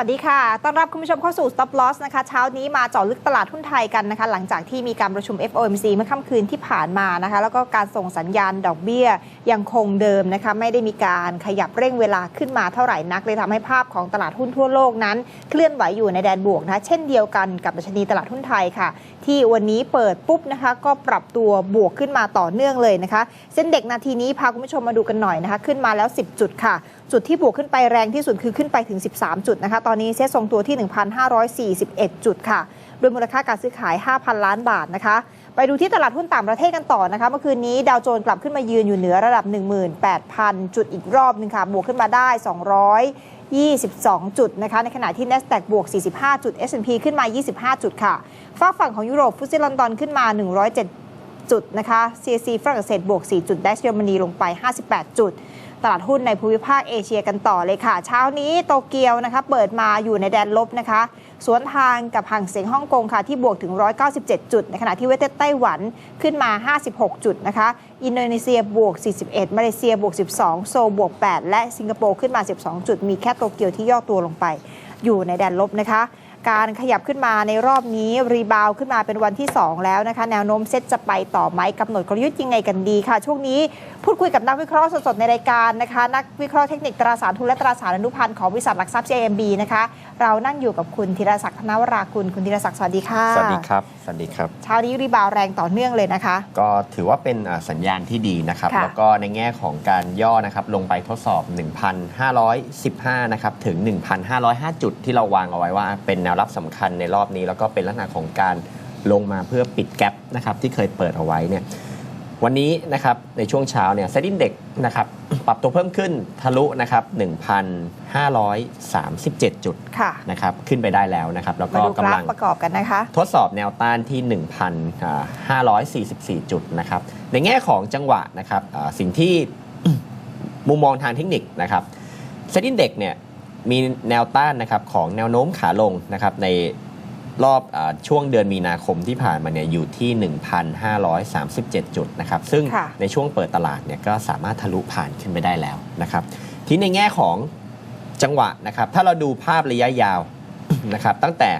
วัสดีค่ะ ต้อนรับคุณผู้ชมเข้าสู่ Stop Loss นะคะ เช้านี้มาเจาะลึกตลาดหุ้นไทยกันนะคะ หลังจากที่มีการประชุม FOMC เมื่อค่ำคืนที่ผ่านมานะคะ แล้วก็การส่งสัญญาณดอกเบี้ยยังคงเดิมนะคะ ไม่ได้มีการขยับเร่งเวลาขึ้นมาเท่าไหร่นัก เลยทำให้ภาพของตลาดหุ้นทั่วโลกนั้น เคลื่อนไหวอยู่ในแดนบวกนะะเช่นเดียวกันกับดัชนีตลาดหุ้นไทยค่ะ ที่วันนี้เปิดปุ๊บนะคะ ก็ปรับตัวบวกขึ้นมาต่อเนื่องเลยนะคะ เส้นเด็กนาทีนี้พาคุณผู้ชมมาดูกันหน่อยนะคะ ขึ้นมาแล้ว 10 จุดค่ะ จุดที่บวกขึ้นไปแรงที่สุดคือขึ้นไปถึง 13 จุดนะคะ ตอนนี้เซ็ตทรงตัวที่ 1,541 จุดค่ะโดยมูลค่าการซื้อขาย 5,000 ล้านบาทนะคะ ไปดูที่ตลาดหุ้นต่างประเทศกันต่อนะคะ เมื่อคืนนี้ดาวโจนส์กลับขึ้นมายืนอยู่เหนือระดับ 18,000 จุดอีกรอบหนึ่งค่ะ บวกขึ้นมาได้ 222 จุดนะคะ ในขณะที่ NASDAQ บวก 45 จุด S&P ขึ้นมา 25 จุดค่ะฝากฝั่งของยุโรปฟุตซี่ลอนดอนขึ้นมา 107 จุดนะคะ CAC ฝรั่งเศสบวก 4 จุดดัชเยอรมนีลงไป 58 จุด ตลาดหุ้นในภูมิภาคเอเชียกันต่อเลยค่ะ เช้านี้โตเกียวนะคะเปิดมาอยู่ในแดนลบนะคะ สวนทางกับห่างเสียงฮ่องกงค่ะที่บวกถึง 197 จุด ในขณะที่เวทไต้หวันขึ้นมา 56 จุดนะคะ อินโดนีเซียบวก 41 มาเลเซียบวก 12 โซบวก 8 และสิงคโปร์ขึ้นมา 12 จุด มีแค่โตเกียวที่ย่อตัวลงไป อยู่ในแดนลบนะคะ การขยับขึ้นมาในรอบนี้รีบาวขึ้นมาเป็นวันที่ 2 แล้วนะคะ แนวโน้มเซ็ตจะไปต่อไหมกำหนดกลยุทธ์ยังไงกันดีค่ะ ช่วงนี้พูดคุยกับนักวิเคราะห์สดๆในรายการนะคะ นักวิเคราะห์เทคนิคตราสารทุนและตราสารอนุพันธ์ของบริษัทหลักทรัพย์ JMB นะคะ เรานั่งอยู่กับคุณธีรศักดิ์ธนวรากุลคุณธีรศักดิ์สวัสดีค่ะสวัสดีครับสวัสดีครับเช้านี้รีบาวแรงต่อเนื่องเลยนะคะ ก็ถือว่าเป็นอ่าสัญญาณที่ดีนะครับค่ะแล้วก็ในแง่ของการย่อนะครับลงไปทดสอบ 1,515 นะครับถึง 1,505 จุดที่เราวางเอาไว้ว่าเป็นแนวรับสำคัญในรอบนี้ แล้วก็เป็นลักษณะของการลงมาเพื่อปิดแกลบนะครับที่เคยเปิดเอาไว้เนี่ยวันนี้นะครับในช่วงเช้าเนี่ยเซ็นดิ้งเด็กนะครับ ปรับตัวเพิ่มขึ้นทะลุนะครับ1,537 จุดค่ะนะครับขึ้นไปได้แล้วนะครับแล้วมาก็ดูกกำราลัฟงประกอบกันนะคะ ทดสอบแนวต้านที่ 1,544 จุดนะครับในแง่ของจังหวะนะครับอ่าสิ่งที่มุมมองทางเทคนิคนะครับเซ็นดินเด็กเนี่ยมีแนวต้านนะครับของแนวโน้มขาลงนะครับใน รอบอาช่วงเดือนมีนาคมที่ผ่านมาเนี่ยอยู่ที่ 1,537 จุดนะครับ ซึ่งค่ะในช่วงเปิดตลาดเนี่ยก็สามารถทะลุผ่านขึ้นไปได้แล้วนะครับ ที่ในแง่ของจังหวะนะครับ ถ้าเราดูภาพระยะยาวนะครับ ตั้งแต่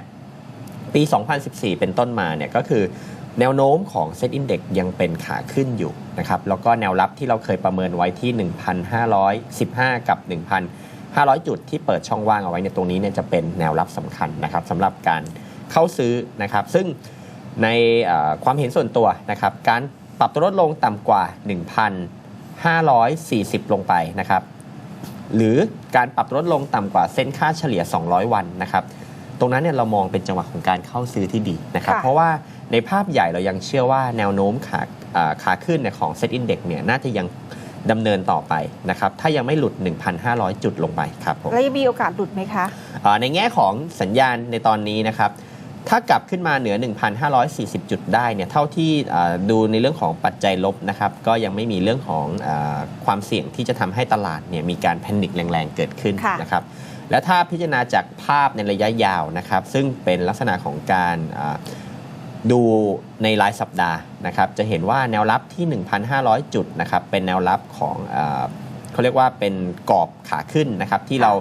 ปี 2014 เป็นต้นมาเนี่ยก็คือแนวโน้มของเซตอินเด็กยังเป็นขาขึ้นอยู่นะครับ แล้วก็แนวรับที่เราเคยประเมินไว้ที่ 1,515 กับ 1,500 จุดที่เปิดช่องว่างเอาไว้ในยตรงนี้เนี่ยจะเป็นแนวรับสำคัญนะครับสำหรับการ เข้าซื้อนะครับ ซึ่งในเอ่อความเห็นส่วนตัวนะครับ การปรับตัวลดลงต่ำกว่า 1,540 ลงไปนะครับ หรือการปรับลดลงต่ำกว่าเส้นค่าเฉลี่ย 200 วันนะครับ ตรงนั้นเนี่ยเรามองเป็นจังหวะของการเข้าซื้อที่ดีนะครับค่ะเพราะว่าในภาพใหญ่เรายังเชื่อว่าแนวโน้มขาอ่าขาขึ้นเนี่ยของเซ็ตอินเด็กเนี่ยน่าจะยังดำเนินต่อไปนะครับ ถ้ายังไม่หลุด 1,500 จุดลงไปครับผมแล้วยังมีโอกาสหลุดไหมคะอ่าในแง่ของสัญญาณในตอนนี้นะครับ ถ้ากลับขึ้นมาเหนือ 1,540 จุดได้เนี่ยเท่าที่อ่าดูในเรื่องของปัจจัยลบนะครับก็ยังไม่มีเรื่องของอาความเสี่ยงที่จะทำให้ตลาดเนี่ยมีการแพนิคแรงๆเกิดขึ้นค่ะนะครับแล้วถ้าพิจารณาจากภาพในระยะยาวนะครับ ซึ่งเป็นลักษณะของการอ่าดูในรายสัปดาห์นะครับจะเห็นว่าแนวรับที่ 1,500 จุดนะครับเป็นแนวรับของอาเขาเรียกว่าเป็นกรอบขาขึ้นนะครับที่เรา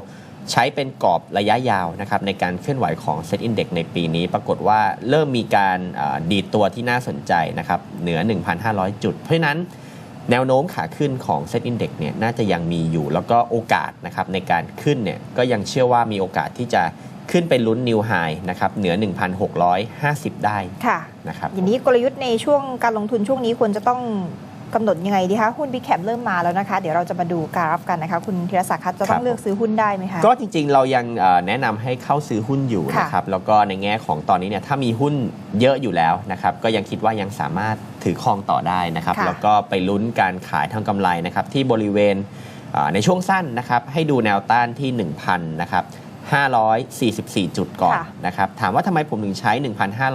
ใช้เป็นกรอบระยะยาวนะครับในการเคลื่อนไหวของ Set Index ในปีนี้ ปรากฏว่าเริ่มมีการอ่าดีดตัวที่น่าสนใจนะครับเหนือ 1,500 จุด เพราะฉะนั้นแนวโน้มขาขึ้นของ Set Index เนี่ยน่าจะยังมีอยู่ แล้วก็โอกาสนะครับในการขึ้นเนี่ยก็ยังเชื่อว่ามีโอกาสที่จะขึ้นไปลุ้นนิวไฮนะครับเหนือ 1,650 ได้ค่ะนะครับอย่างนี้กลยุทธ์ในช่วงการลงทุนช่วงนี้ควรจะต้อง กำหนดยังไงดีคะหุ้นบิ๊กแคปเริ่มมาแล้วนะคะ เดี๋ยวเราจะมาดูกราฟกันนะคะ คุณธีรศักดิ์คะจะต้องเลือกซื้อหุ้นได้ไหมคะ ก็จริงๆ เรายังเอ่อแนะนำให้เข้าซื้อหุ้นอยู่ค่ะ นะครับ แล้วก็ในแง่ของตอนนี้เนี่ยถ้ามีหุ้นเยอะอยู่แล้วนะครับ ก็ยังคิดว่ายังสามารถถือครองต่อได้นะครับ ค่ะ แล้วก็ไปลุ้นการขายทางกำไรนะครับที่บริเวณอ่าในช่วงสั้นนะครับ ให้ดูแนวต้านที่ 1,000 นะครับ 544 จุดก่อนค่ะนะครับ ถามว่าทำไมผมถึงใช้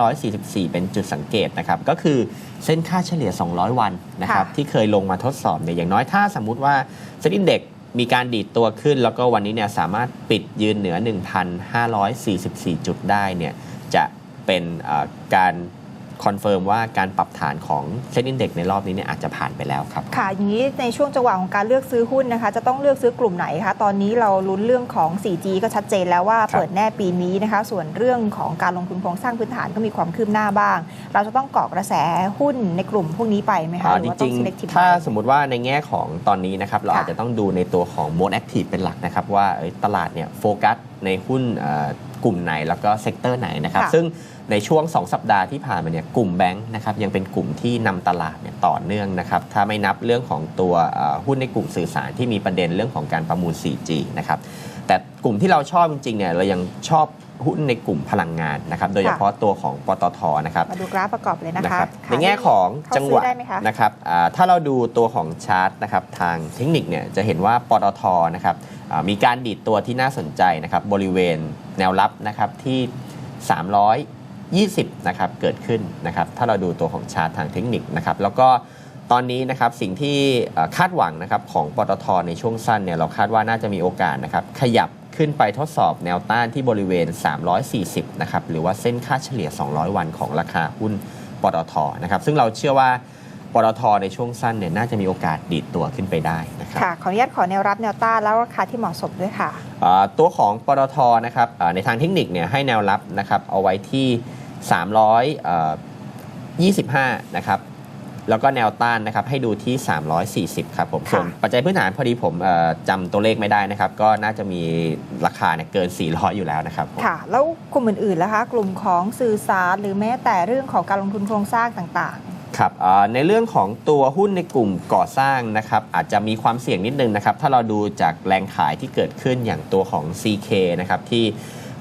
1,544 เป็นจุดสังเกตนะครับ ก็คือเส้นค่าเฉลี่ย 200 วันนะครับค่ะที่เคยลงมาทดสอบเนี่ยอย่างน้อยถ้าสมมุติว่าเซ็นดินเด็กมีการดีดตัวขึ้น แล้วก็วันนี้เนี่ยสามารถปิดยืนเหนือ 1,544 จุดได้เนี่ยจะเป็นเอ่อการ คอนเฟิร์มว่าการปรับฐานของเซ็นอินเด็กในรอบนี้เนี่ยอาจจะผ่านไปแล้วครับ ค่ะ อย่างนี้ในช่วงจังหวะของการเลือกซื้อหุ้นนะคะ จะต้องเลือกซื้อกลุ่มไหนคะ ตอนนี้เราลุ้นเรื่องของ 4G ก็ชัดเจนแล้วว่าครับเปิดแน่ปีนี้นะคะ ส่วนเรื่องของการลงทุนโครงสร้างพื้นฐานก็มีความคืบหน้าบ้าง เราจะต้องเกาะกระแสหุ้นในกลุ่มพวกนี้ไปไหมคะอ่าหจรือว่าต้ริองง selective ๆถ้า buy สมมติว่าในแง่ของตอนนี้นะครับเราค่ะอาจจะต้องดูในตัวของ mode active เป็นหลักนะครับว่าเอ้ยตลาดเนี่ยโฟกัสในหุ้นเอ่อกลุ่มไหนแล้วก็เซกเตอร์ไหนนะครับค่ะซึ่ง ในช่วง 2 สัปดาห์ที่ผ่านมาเนี่ยกลุ่มแบงค์นะครับยังเป็นกลุ่มที่นำตลาดเนี่ยต่อเนื่องนะครับถ้าไม่นับเรื่องของตัวเอ่อหุ้นในกลุ่มสื่อสารที่มีประเด็นเรื่องของการประมูล 4G นะครับแต่กลุ่มที่เราชอบจริงๆเนี่ยเรายังชอบหุ้นในกลุ่มพลังงานนะครับโดยเฉพาะตัวของปตทนะครับมาดูกราฟประกอบเลยนะนะคะครับค่ะในแง่ของเข้าจังหวะซื้อได้ไหมคะนะครับอ่าถ้าเราดูตัวของชาร์ตนะครับทางเทคนิคเนี่ยจะเห็นว่าปตทนะครับอ่ามีการดีดตัวที่น่าสนใจนะครับบริเวณแนวรับนะครับที่ 320นะครับเกิดขึ้นนะครับถ้าเราดูตัวของชาร์ตทางเทคนิคนะครับแล้วก็ตอนนี้นะครับสิ่งที่เอ่อคาดหวังนะครับของปตทในช่วงสั้นเนี่ยเราคาดว่าน่าจะมีโอกาสนะครับขยับขึ้นไปทดสอบแนวต้านที่บริเวณ 340นะครับหรือว่าเส้นค่าเฉลี่ย 200 วันของราคาหุ้นปตทนะครับซึ่งเราเชื่อว่าปตทในช่วงสั้นเนี่ยน่าจะมีโอกาสดีดตัวขึ้นไปได้นะครับค่ะขออนุญาตขอแนวรับแนวต้านแล้วราคาที่เหมาะสมด้วยค่ะอ่าตัวของปตทนะครับอ่าในทางเทคนิคเนี่ยให้แนวรับนะครับเอาไว้ที่ 325 นะครับ แล้วก็แนวต้านนะครับให้ดูที่ 340 ครับผมค่ะส่วนปัจจัยพื้นฐานพอดีผมเอ่อจำตัวเลขไม่ได้นะครับ ก็น่าจะมีราคาเนี่ยเกิน 400 อยู่แล้วนะครับผมค่ะ แล้วกลุ่มอื่นๆล่ะคะกลุ่มของสื่อสารหรือแม้แต่เรื่องของการลงทุนโครงสร้างต่างครับอ่าในเรื่องของตัวหุ้นในกลุ่มก่อสร้างนะครับอาจจะมีความเสี่ยงนิดนึงนะครับถ้าเราดูจากแรงขายที่เกิดขึ้นอย่างตัวของ CK นะครับที่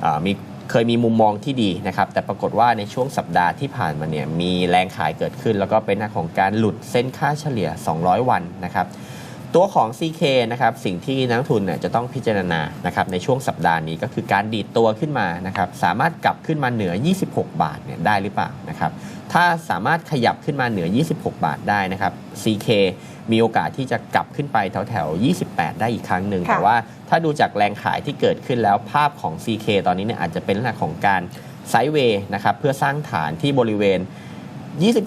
อ่ามี เคยมีมุมมองที่ดีนะครับ แต่ปรากฏว่าในช่วงสัปดาห์ที่ผ่านมาเนี่ยมีแรงขายเกิดขึ้น แล้วก็เป็นหน้าของการหลุดเส้นค่าเฉลี่ย 200 วันนะครับตัวของ CK นะครับสิ่งที่นักทุนเนี่ยจะต้องพิจารณานะครับในช่วงสัปดาห์นี้ก็คือการดีดตัวขึ้นมานะครับสามารถกลับขึ้นมาเหนือ 26 บาทเนี่ยได้หรือเปล่านะครับ ถ้าสามารถขยับขึ้นมาเหนือ 26 บาทได้นะครับ CK มีโอกาสที่จะกลับขึ้นไปแถวแถวๆ28 ได้อีกครั้งหนึ่งค่ะแต่ว่าถ้าดูจากแรงขายที่เกิดขึ้นแล้วภาพของ CK ตอนนี้เนี่ยอาจจะเป็นลักษณะของการไซด์เวย์นะครับเพื่อสร้างฐานที่บริเวณ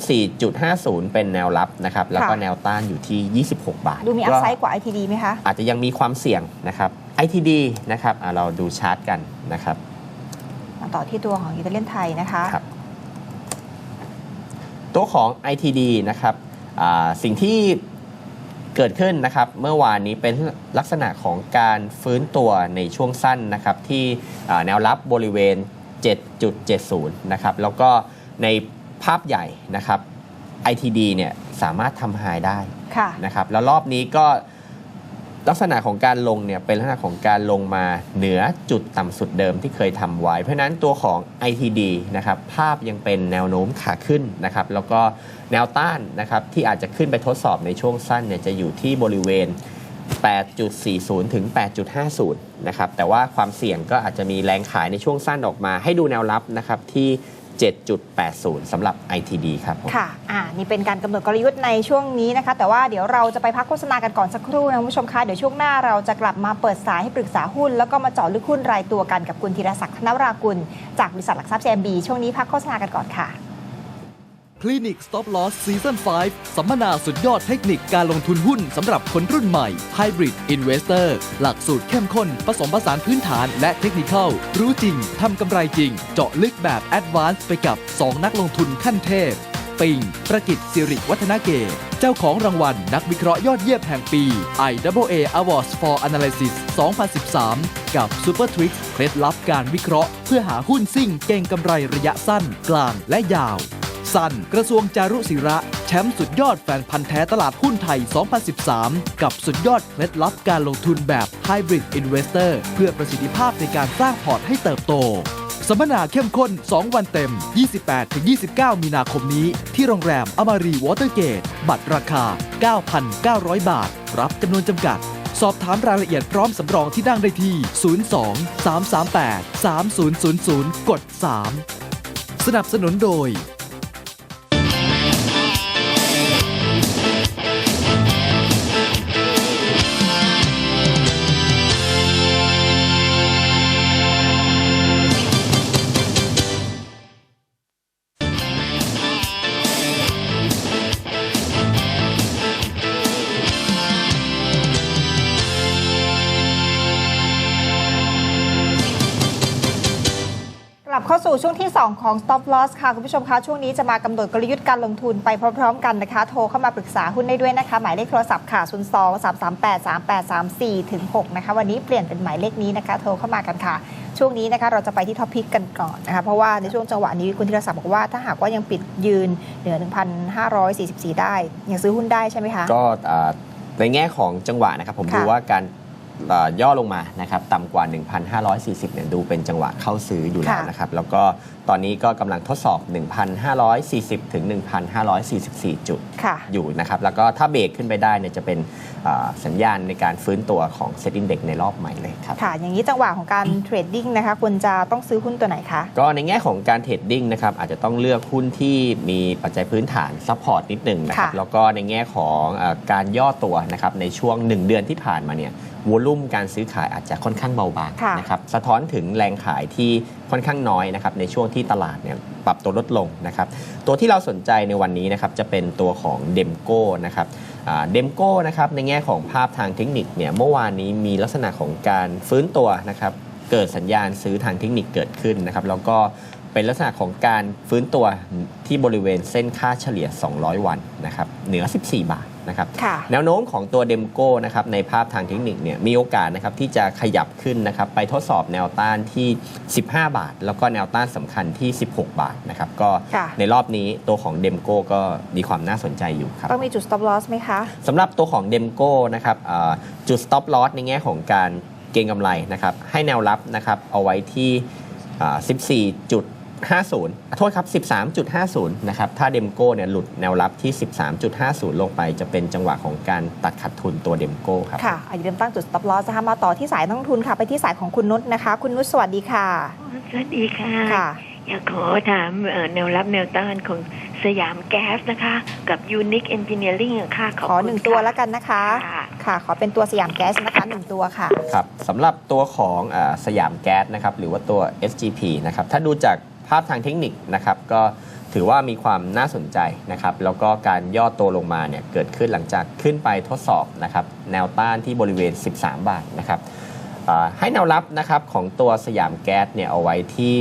24.50 เป็นแนวรับนะครับ แล้วก็ค่ะแนวต้านอยู่ที่ 26 บาทๆดูมีอัพไซด์ก็กว่า ITD ไหมคะ อาจจะยังมีความเสี่ยงนะครับ ITD นะครับอะเราดูชาร์ตกันนะครับมาต่อที่ตัวของอิตาเลียนไทยนะคะครับ ตัวของ ITD นะครับอ่าสิ่งที่เกิดขึ้นนะครับเมื่อวานนี้เป็นลักษณะของการฟื้นตัวในช่วงสั้นนะครับที่อ่าแนวรับบริเวณ 7.70 นะครับแล้วก็ในภาพใหญ่นะครับ ITD เนี่ยสามารถทำไฮได้ค่ะนะครับแล้วรอบนี้ก็ ลักษณะของการลงเนี่ยเป็นลักษณะของการลงมาเหนือจุดต่ำสุดเดิมที่เคยทำไว้ เพราะฉะนั้นตัวของ ITD นะครับภาพยังเป็นแนวโน้มขาขึ้นนะครับแล้วก็แนวต้านนะครับที่อาจจะขึ้นไปทดสอบในช่วงสั้นเนี่ยจะอยู่ที่บริเวณ 8.40 ถึง 8.50 นะครับแต่ว่าความเสี่ยงก็อาจจะมีแรงขายในช่วงสั้นออกมา ให้ดูแนวรับนะครับที่ 7.80สำหรับ ITD ครับค่ะ อ่า นี่เป็นการกำหนดกลยุทธ์ในช่วงนี้นะคะ แต่ว่าเดี๋ยวเราจะไปพักโฆษณากันก่อนสักครู่นะคุณผู้ชมคะ เดี๋ยวช่วงหน้าเราจะกลับมาเปิดสายให้ปรึกษาหุ้น แล้วก็มาเจาะลึกหุ้นรายตัวกันกับคุณธีรศักดิ์ธนรากุล จากบริษัทหลักทรัพย์ JMB ช่วงนี้พักโฆษณากันก่อนค่ะ คลินิก Stop Loss Season 5 สัมมนาสุดยอดเทคนิคการลงทุนหุ้นสำหรับคนรุ่นใหม่ Hybrid Investor หลักสูตรเข้มข้น ผสมผสานพื้นฐานและเทคนิครู้จริง ทำกำไรจริง เจาะลึกแบบ Advanced ไปกับ 2 นักลงทุนขั้นเทพ ปิง ประกิตสิริวัฒนาเกตเจ้าของรางวัลนักวิเคราะห์ยอดเยี่ยมแห่งปี IAA Awards for Analysis 2013 กับ Super Tricks เคล็ดลับการวิเคราะห์ เพื่อหาหุ้นซิ่งเก่งกำไรระยะสั้น กลางและยาว สัน กระทรวงจารุศิระ แชมป์สุดยอดแฟนพันธ์แท้ตลาดหุ้นไทย 2013 กับสุดยอดเคล็ดลับการลงทุนแบบ Hybrid Investor เพื่อประสิทธิภาพในการสร้างพอร์ตให้เติบโตสัมมนาเข้มข้น 2 วันเต็ม 28-29 มีนาคมนี้ ที่โรงแรมอมารีวอเตอร์เกต บัตรราคา 9,900 บาท รับจำนวนจำกัด สอบถามรายละเอียดพร้อมสำรองที่นั่งได้ที่ 02 338 3000 กด 3 สนับสนุนโดย สู่ช่วงที่ 2 ของ stop loss ค่ะ คุณผู้ชมคะช่วงนี้จะมากำหนดกลยุทธ์การลงทุนไปพร้อมๆ กันนะคะ โทรเข้ามาปรึกษาหุ้นได้ด้วยนะคะ หมายเลขโทรศัพท์ค่ะ 0 2 3 3 8 3 8 3 4ถึง6นะคะ วันนี้เปลี่ยนเป็นหมายเลขนี้นะคะ โทรเข้ามากันค่ะ ช่วงนี้นะคะเราจะไปที่ท็อปพิกกันก่อนนะคะ เพราะว่าในช่วงจังหวะนี้คุณธีรศักดิ์บอกว่าถ้าหากว่ายังปิดยืนเหนือ 1,544 ได้ยังซื้อหุ้นได้ใช่ไหมคะก็อ่าในแง่ของจังหวะนะครับผมค่ะดูว่าการอ่า ย่อลงมานะครับต่ำกว่า 1,540เนี่ยดูเป็นจังหวะเข้าซื้ออยู่แล้วค่ะนะครับ แล้วก็ตอนนี้ก็กำลังทดสอบ 1,540 ถึง 1,544 จุดค่ะอยู่นะครับ แล้วก็ถ้าเบรกขึ้นไปได้เนี่ยจะเป็นอ่า สัญญาณในการฟื้นตัวของเซ็ตอินเด็กในรอบใหม่เลยครับ ค่ะ อย่างนี้จังหวะของการเทรดดิ้งนะคะควรจะต้องซื้อหุ้นตัวไหนคะ ก็ในแง่ของการเทรดดิ้งนะครับอาจจะต้องเลือกหุ้นที่มีปัจจัยพื้นฐานซัพพอร์ตนิดหนึ่งนะครับค่ะ แล้วก็ในแง่ของเออการย่อตัวนะครับในช่วง 1 เดือนที่ผ่านมาเนี่ยวอลุ่มการซื้อขายอาจจะค่อนข้างเบาบางค่ะนะครับสะท้อนถึงแรงขายที่ค่อนข้างน้อยนะครับในช่วงที่ตลาดเนี่ยปรับตัวลดลงนะครับตัวที่เราสนใจในวันนี้นะครับจะเป็นตัวของเดมโก้นะครับ เดมโก้นะครับในแง่ของภาพทางเทคนิคเนี่ยเมื่อวานนี้มีลักษณะของการฟื้นตัวนะครับเกิดสัญญาณซื้อทางเทคนิคเกิดขึ้นนะครับแล้วก็เป็นลักษณะของการฟื้นตัวที่บริเวณเส้นค่าเฉลี่ย 200 วันนะครับเหนือ 14 บาท นะครับค่ะแนวโน้มของตัวเดมโก้นะครับในภาพทางเทคนิคเนี่ยมีโอกาสนะครับที่จะขยับขึ้นนะครับไปทดสอบแนวต้านที่ 15 บาท แล้วก็แนวต้านสำคัญที่ 16 บาทนะครับก็ค่ะในรอบนี้ตัวของเดมโก้ก็มีความน่าสนใจอยู่ครับต้องมีจุด stop loss ไหมคะสำหรับตัวของเดมโก้นะครับอ่าจุด stop loss ในแง่ของการเก็งกำไรนะครับให้แนวรับนะครับเอาไว้ที่อ่า14.50 โทษครับ 13.50 นะครับ ถ้าเดมโก้เนี่ยหลุดแนวรับที่ 13.50 ลงไปจะเป็นจังหวะของการตัดขาดทุนตัวเดมโก้ครับ ค่ะอย่าลืมตั้งจุด stop loss นะคะมาต่อที่สายนักลงทุนค่ะ ไปที่สายของคุณนุชนะคะ คุณนุชสวัสดีค่ะ สวัสดีค่ะ ค่ะ อยากขอถามเอ่อแนวรับแนวต้านของสยามแก๊สนะคะ กับ Unique Engineering อะค่ะ ขอหนึ่งตัวแล้วกันนะคะค่ะค่ะ ขอเป็นตัวสยามแก๊สนะคะหนึ่งตัวค่ะ ครับสำหรับตัวของอาสยามแก๊สนะครับ หรือว่าตัว SGP นะครับ ถ้าดูจาก ภาพทางเทคนิคนะครับก็ถือว่ามีความน่าสนใจนะครับแล้วก็การย่อตัวลงมาเนี่ยเกิดขึ้นหลังจากขึ้นไปทดสอบนะครับแนวต้านที่บริเวณ 13 บาทนะครับอ่าให้แนวรับนะครับของตัวสยามแก๊สเนี่ยเอาไว้ที่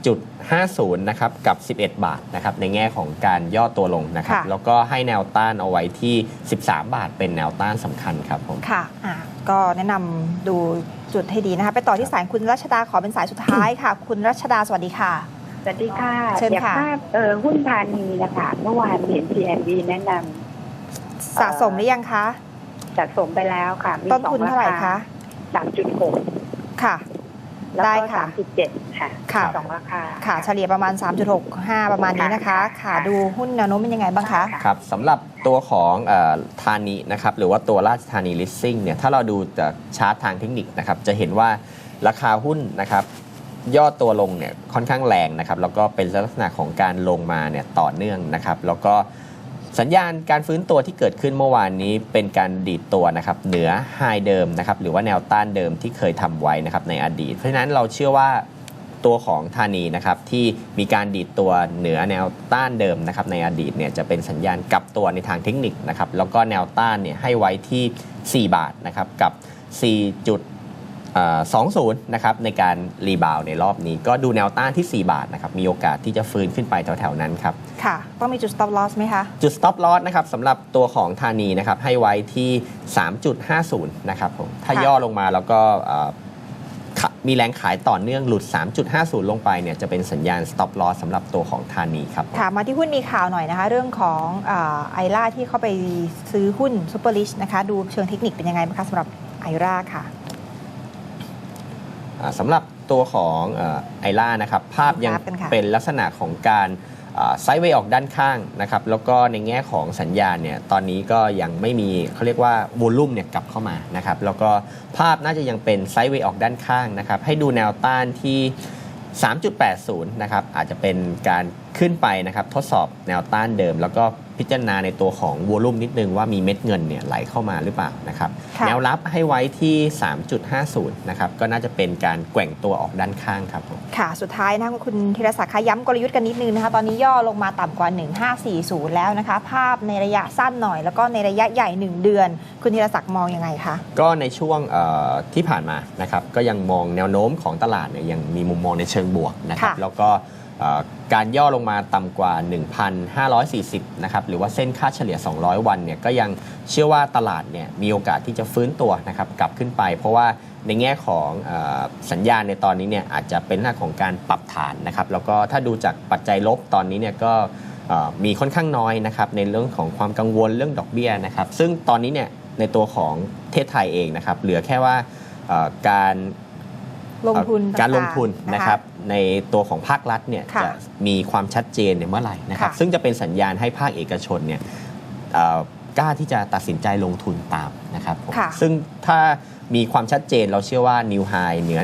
11.50นะครับกับ 11 บาทนะครับในแง่ของการย่อตัวลงนะครับค่ะแล้วก็ให้แนวต้านเอาไว้ที่ 13 บาทเป็นแนวต้านสำคัญครับผมค่ะอ่าก็แนะนำดู จุดให้ดีนะคะไปต่อที่สายคุณรัชดาขอเป็นสายสุดท้ายค่ะ คุณรัชดาสวัสดีค่ะสวัสดีค่ะเชิญอยากค่ะทราบเออหุ้นพานีนะคะเมื่อวานเห็น TNB แนะนสะสมหรือยังคะำสะสมไปแล้วค่ะมีต้นทุนเท่าไหร่คะสามจุดหกค่ะ แล้วได้ก็ค่ะ สามจุดเจ็ดค่ะค่ะ สองราคา ค่ะเฉลี่ยประมาณ 3.65 ประมาณนี้นะคะค่ะ ดูหุ้นแนวโน้มเป็นยังไงบ้างคะ ครับสำหรับตัวของเออธานีนะครับหรือว่าตัวราชธานีลิสซิ่งเนี่ยถ้าเราดูจากชาร์ตทางเทคนิคนะครับจะเห็นว่าราคาหุ้นนะครับย่อตัวลงเนี่ยค่อนข้างแรงนะครับแล้วก็เป็นลักษณะของการลงมาเนี่ยต่อเนื่องนะครับแล้วก็ สัญญาณการฟื้นตัวที่เกิดขึ้นเมื่อวานนี้เป็นการดีดตัวนะครับเหนือไฮเดิมนะครับหรือว่าแนวต้านเดิมที่เคยทำไว้นะครับในอดีต เพราะฉะนั้นเราเชื่อว่าตัวของธานีนะครับที่มีการดีดตัวเหนือแนวต้านเดิมนะครับในอดีตเนี่ยจะเป็นสัญญาณกลับตัวในทางเทคนิคนะครับแล้วก็แนวต้านเนี่ยให้ไว้ที่ 4 บาทนะครับกับ4จุด 20 นะครับในการรีบาวด์ในรอบนี้ ก็ดูแนวต้านที่ 4 บาทนะครับมีโอกาสที่จะฟื้นขึ้นไปแถวๆนั้นครับ ค่ะ ต้องมีจุด stop loss ไหมคะ จุด stop loss นะครับสำหรับตัวของธานีนะครับให้ไว้ที่ 3.50 นะครับผมถ้าค่ะย่อลงมาแล้วก็เอ่อขะมีแรงขายต่อเนื่องหลุด 3.50 ลงไปเนี่ยจะเป็นสัญญาณ stop loss สำหรับตัวของธานีครับค่ะมาที่หุ้นมีข่าวหน่อยนะคะ เรื่องของไอร่าที่เข้าไปซื้อหุ้นซูเปอร์ลิชนะคะดูเชิงเทคนิคเป็นยังไงบ้างคะสำหรับไอร่าค่ะอ่า สำหรับตัวของไอล่านะครับภาพยังภาพกันค่ะเป็นลักษณะของการไซด์เวย์ออกด้านข้างนะครับแล้วก็ในแง่ของสัญญาณเนี่ยตอนนี้ก็ยังไม่มีเขาเรียกว่าวอลุ่มเนี่ยกลับเข้ามานะครับแล้วก็ภาพน่าจะยังเป็นไซด์เวย์ออกด้านข้างนะครับให้ดูแนวต้านที่ 3.80 นะครับอาจจะเป็นการขึ้นไปนะครับทดสอบแนวต้านเดิม แล้วก็ พิจารณาในตัวของวอลุ่มนิดนึงว่ามีเม็ดเงินเนี่ยไหลเข้ามาหรือเปล่านะครับค่ะแนวรับให้ไว้ที่ 3.50 นะครับก็น่าจะเป็นการแกว่งตัวออกด้านข้างครับผมค่ะ สุดท้ายนะคะคุณธีรศักดิ์คะย้ำกลยุทธ์กันนิดนึงนะคะตอนนี้ย่อลงมาต่ำกว่า 1540 แล้วนะคะ ภาพในระยะสั้นหน่อย แล้วก็ในระยะใหญ่ 1 เดือน คุณธีรศักดิ์มองยังไงคะก็ในช่วงเอ่อที่ผ่านมานะครับก็ยังมองแนวโน้มของตลาดเนี่ยยังมีมุมมองในเชิงบวกนะครับค่ะแล้วก็เอ่อ การย่อลงมาต่ำกว่า 1,540 นะครับ หรือว่าเส้นค่าเฉลี่ย 200 วันเนี่ย ก็ยังเชื่อว่าตลาดเนี่ยมีโอกาสที่จะฟื้นตัวนะครับ กลับขึ้นไป เพราะว่าในแง่ของเออสัญญาณในตอนนี้เนี่ยอาจจะเป็นหน้าของการปรับฐานนะครับ แล้วก็ถ้าดูจากปัจจัยลบตอนนี้เนี่ยก็เอ่อมีค่อนข้างน้อยนะครับในเรื่องของความกังวลเรื่องดอกเบี้ยนะครับ ซึ่งตอนนี้เนี่ยในตัวของประเทศไทยเองนะครับ เหลือแค่ว่าเอ่อการลงทุนเอ่อการลงทุนต่างๆนะครับ ในตัวของภาครัฐเนี่ยค่ะจะมีความชัดเจนเนี่ยเมื่อไหร่นะครับค่ะซึ่งจะเป็นสัญญาณให้ภาคเอกชนเนี่ยเอ่อกล้าที่จะตัดสินใจลงทุนตามนะครับผมค่ะซึ่งถ้า มีความชัดเจนเราเชื่อว่านิวไฮเหนือ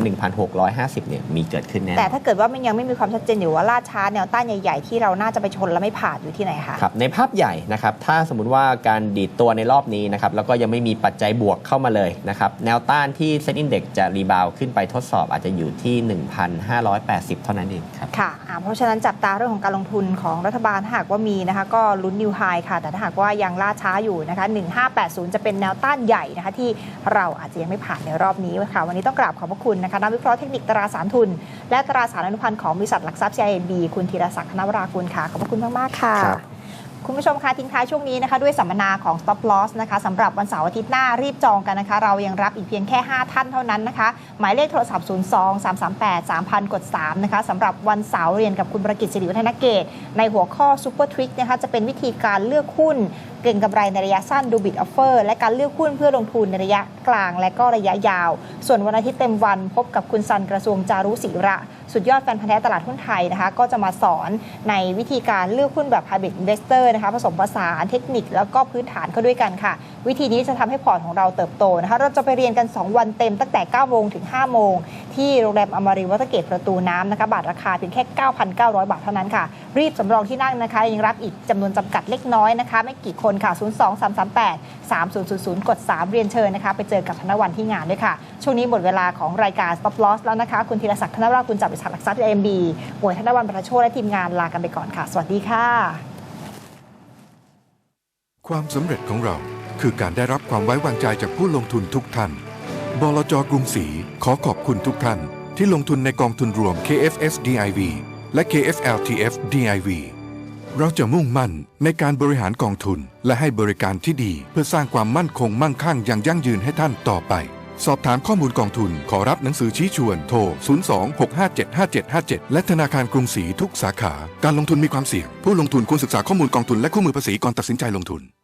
1,650 เนี่ยมีเกิดขึ้นแน่นแต่อนถ้าเกิดว่ามันยังไม่มีความชัดเจนอยู่ว่าล่าช้าแนวต้านใหญ่ๆ ที่เราน่าจะไปชนแล้วไม่ผ่านอยู่ที่ไหนคะครับในภาพใหญ่นะครับถ้าสมมุติว่าการดีดตัวในรอบนี้นะครับแล้วก็ยังไม่มีปัจจัยบวกเข้ามาเลยนะครับแนวต้านที่เซ็นอินเด็กจะรีบาวขึ้นไปทดสอบอาจจะอยู่ที่ 1,580 เท่านั้นเองครับค่ะอ่าเพราะฉะนั้นจับตาเรื่องของการลงทุนของรัฐบาลถ้าหากว่ามีนะคะก็ลุ้นนิวไฮค่ะแต่ถ้าหากว่ายังล่าช้าอยู่นะคะ1580 จะเป็นแนวต้านใหญ่นะคะที่เราอาจจะยังไม่ผ่านในรอบนี้ค่ะ วันนี้ต้องกราบขอบพระคุณนะคะนักวิเคราะห์เทคนิคตราสารทุน และตราสารอนุพันธ์ของบริษัทหลักทรัพย์ CIB คุณธีรศักดิ์คณวรากุลค่ะ ขอบพระคุณมาก ๆ ค่ะครับคุณผู้ชมคะทิ้งท้ายช่วงนี้นะคะด้วยสัมมนาของ Stop Loss นะคะสำหรับวันเสาร์อาทิตย์หน้ารีบจองกันนะคะ เรายังรับอีกเพียงแค่ 5 ท่านเท่านั้นนะคะ หมายเลขโทรศัพท์ 02 338 3000กด 3 นะคะสำหรับวันเสาร์เรียนกับคุณประกิตสิริวัฒนเกต ในหัวข้อ Super Trick นะคะจะเป็นวิธีการเลือกหุ้น เก่งกำไรในระยะสั้นดูบิดออฟเฟอร์และการเลือกหุ้นเพื่อลงทุนในระยะกลางและก็ระยะยาว ส่วนวันอาทิตย์เต็มวันพบกับคุณซันกระทรวงจารุศิระ สุดยอดแฟนพันธ์แท้ตลาดหุ้นไทยนะคะก็จะมาสอนในวิธีการเลือกหุ้นแบบ hybrid investor นะคะผสมผสานเทคนิคแล้วก็พื้นฐานเข้าด้วยกันค่ะ วิธีนี้จะทำให้พอร์ตของเราเติบโตนะคะเราจะไปเรียนกัน 2 วันเต็มตั้งแต่9โมงถึง5โมงที่โรงแรมอมรีวัตเกตประตูน้ำนะคะบาทราคาเพียงแค่ 9,900 บาทเท่านั้นค่ะ รีบสำรองที่นั่งนะคะ ยังรับอีกจำนวนจำกัดเล็กน้อยนะคะ ไม่กี่คนค่ะ 02 338 3000 กด 3 เรียนเชิญนะคะ ไปเจอกับธนวันที่งานด้วยค่ะ ช่วงนี้หมดเวลาของรายการ Stop Loss แล้วนะคะ คุณธีรศักดิ์ธนวรากุลจากบริษัทหลักทรัพย์ AMB หมวยธนวันประโชคและทีมงานลากันไปก่อนค่ะ สวัสดีค่ะ ความสำเร็จของเราคือการได้รับความไว้วางใจจากผู้ลงทุนทุกท่านบลจกรุงศรีขอขอบคุณทุกท่านที่ลงทุนในกองทุนรวม KFS DIV และ KFLTF DIV เราจะมุ่งมั่นในการบริหารกองทุน และให้บริการที่ดี เพื่อสร้างความมั่นคงมั่งคั่งอย่างยั่งยืนให้ท่านต่อไป สอบถามข้อมูลกองทุน ขอรับหนังสือชี้ชวน โทร 02-657-5757 และธนาคารกรุงศรีทุกสาขา การลงทุนมีความเสี่ยง ผู้ลงทุนควรศึกษาข้อมูลกองทุนและคู่มือภาษีก่อนตัดสินใจลงทุน